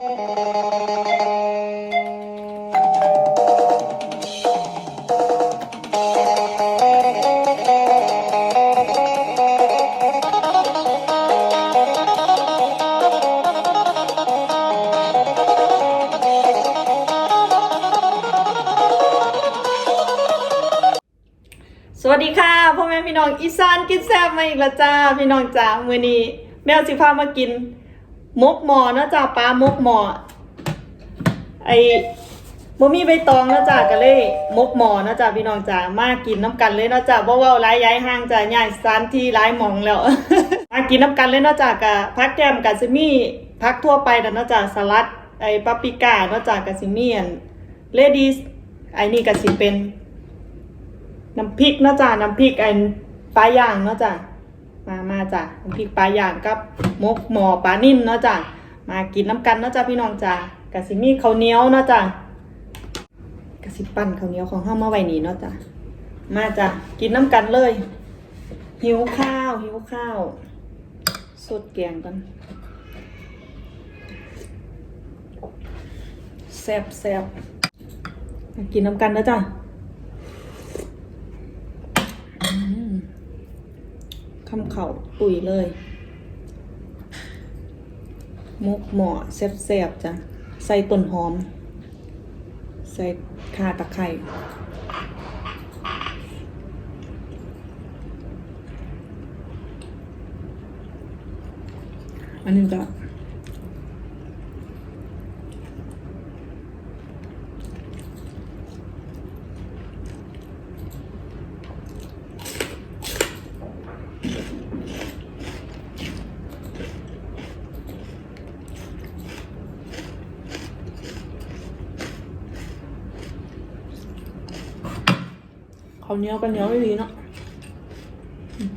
สวัสดีค่ะพ่อแม่พี่น้องอีสานกินแซ่บมาอีกแล้วจ้าพี่น้องจ้ามือนี้แมวสิพามากิน มกหมอนะจ้าปลามกหมอไอ้บ่มีใบตองนะจ้าก็เลยมกหมอนะจ้าพี่น้องจ้ามากินน้ำกันเลยนะจ้าบ่เว้าหลายย้ายห้างจ้าย้ายสถานที่หลายหมองแล้ว มากินน้ำกันเลยนะจ้ากะพักแก้มกะสิมีพักทั่วไปนั่นเนะจ้าสลัดไอ้ปาปริก้าเนาะจ้ากะสิมีอันเลดี้ไอ้นี่กะสิเป็นน้ำพริกเนาะจ้ะน้ำพริกไอ้ปลาย่างเนาะจ้ะ มามาจ้ะน้ำพริกปลาย่างกับมกหมอปลานิ่นเนาะจ้ะมากินน้ำกันเนาะจ้ะพี่น้องจ้ะกะสิมีข้าวเหนียวเนาะจ้ะกะสิปั้นข้าวเหนียวของเฮามาไว้นี่เนาะจ้ะมาจ้ะกินน้ำกันเลย หิวข้าวหิวข้าวสดแกงกันแซ่บแซ่บกินน้ำกันเนาะจ้ะ คำเข่าปุ๋ยเลยมุกหมอแซ่บๆจ้ะ ใส่ต้นหอม ใส่ข่าตะไคร้อันนี้จ ขาวเหนียวกันเหนียวไม่ดีเนาะอืม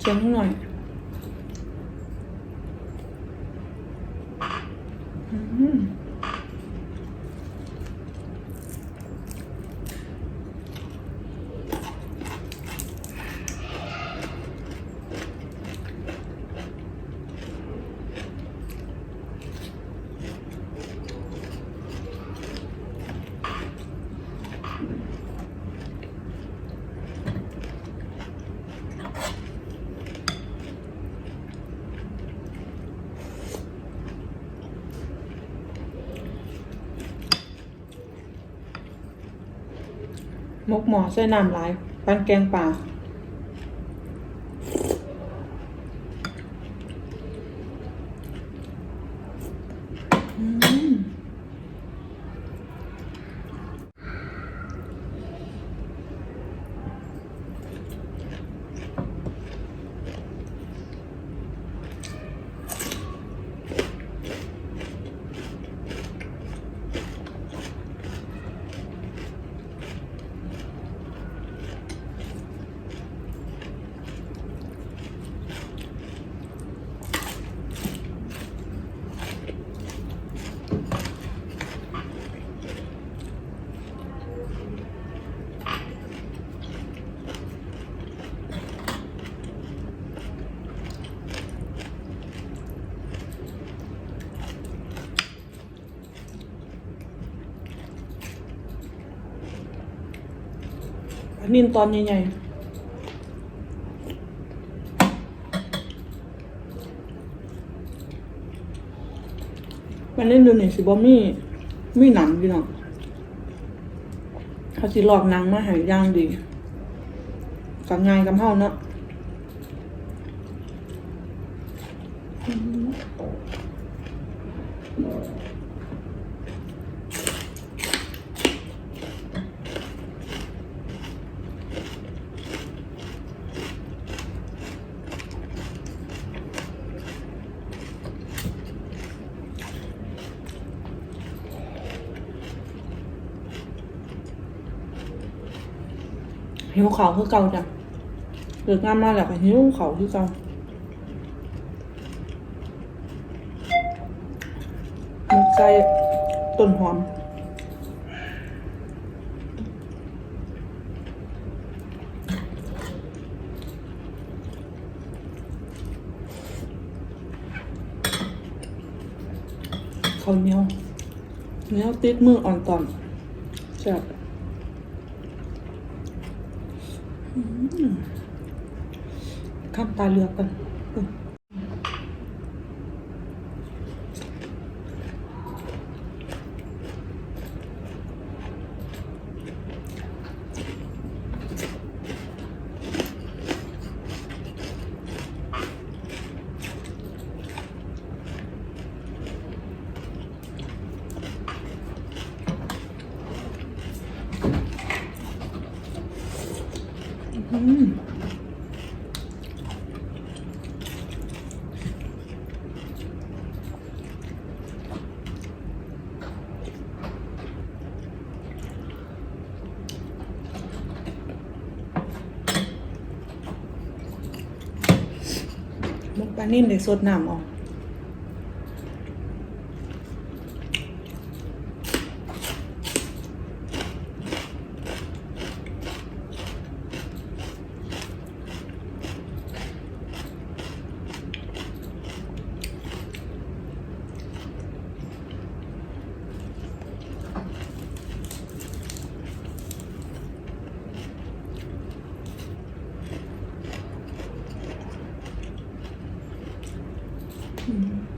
เชียงหน่อย อืม มกหมอใส่น้ำหลาย ปันแกงป่าอืมอั นนี้ตอนใหญ่ๆมันเล่นดูนี่สิบอมี่มีหนังพี่น้องเขาสิหลอกนังมาหายย่างดีกับงานกับเฮาเนาะอื หิ้วเขาคือเก่าจ้ะเกิดงานมาแล้วก็หิ้วเขาคือเก่าหมกไก่ต้นหอมข้าวเหนียวเนียวติดมืออ่อนตอนใช่ ข้ามตาเรือกกันอื มมุกปลานิ่มเลยสดน้ำออก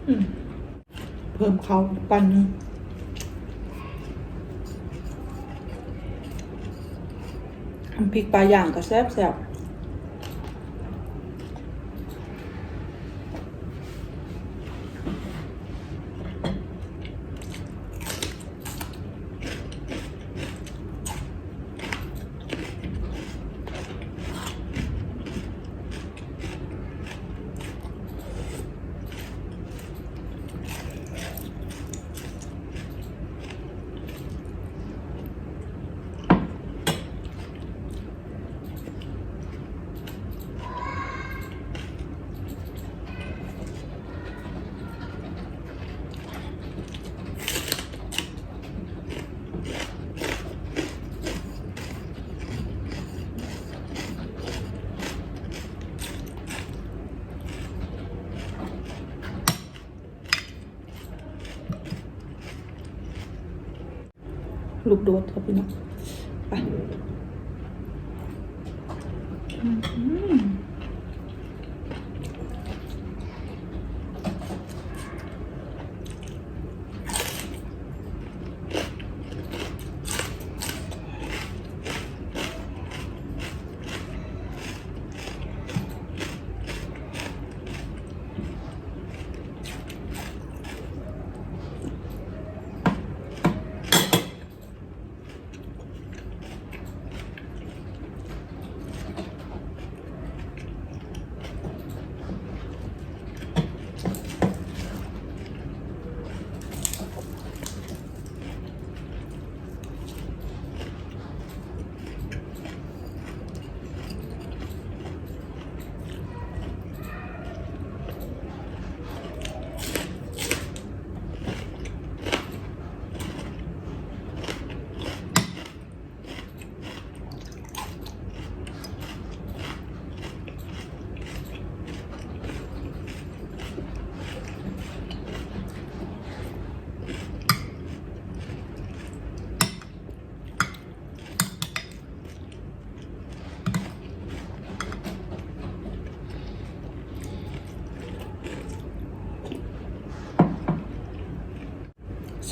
อืมเพิ่มเขาปันนึงน้ำพริกปลาย่างก็แซ่บแซ่บ ลูกโดดครับพี่น้องไป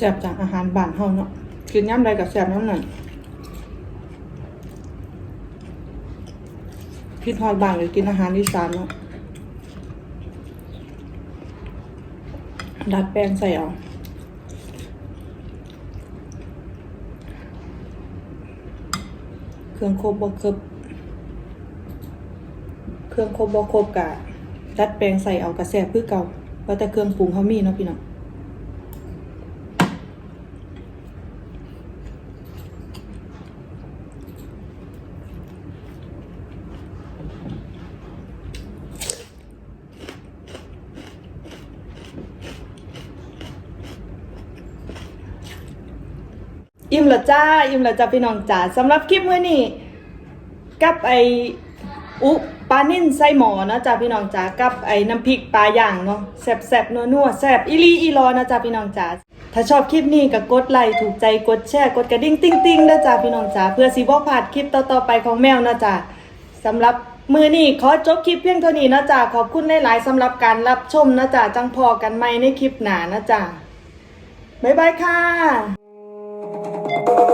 ซ่บจากอาหารบ้านเฮาเนาะกินย่ำใดกับแซ่บน้ำหนั่นคิดฮอดบ้านเลยกินอาหารอีสานเนาะดัดแปลงใส่เอาเครื่องครบบ่ครบเครื่องครบบ่ครบกะดัดแปลงใส่เอากระแซ่บคือเก่าว่าแต่เครื่องปรุงเขามีเนาะพี่น้อง มละจ้าอิ่มละจ้าพี่น้องจ๋าสำหรับคลิปมื้อนี้กับไออุปลานิ่นไส้หมอนะจ้าพี่น้องจ๋ากับไอ้น้ำพริกปลาย่างเนาะแซ่บๆนัวๆแซ่บอีลีอีรอนะจ้าพี่น้องจ๋าถ้าชอบคลิปนี้ก็กดไลค์ถูกใจกดแชร์กดกระดิ่งติ้งติ้งนะจ๊ะพี่น้องจ๋าเพื่อสิบ่พลาดคลิปต่อๆไปของแมวนะจ๊ะสำหรับมือนี้ขอจบคลิปเพียงเท่านี้นะจ๊ะขอบคุณหลายๆสำหรับการรับชมนะจ๊ะจังพอกันใหมในคลิปหนานะจ๊ะบ๊ายบายค่ะ Thank you.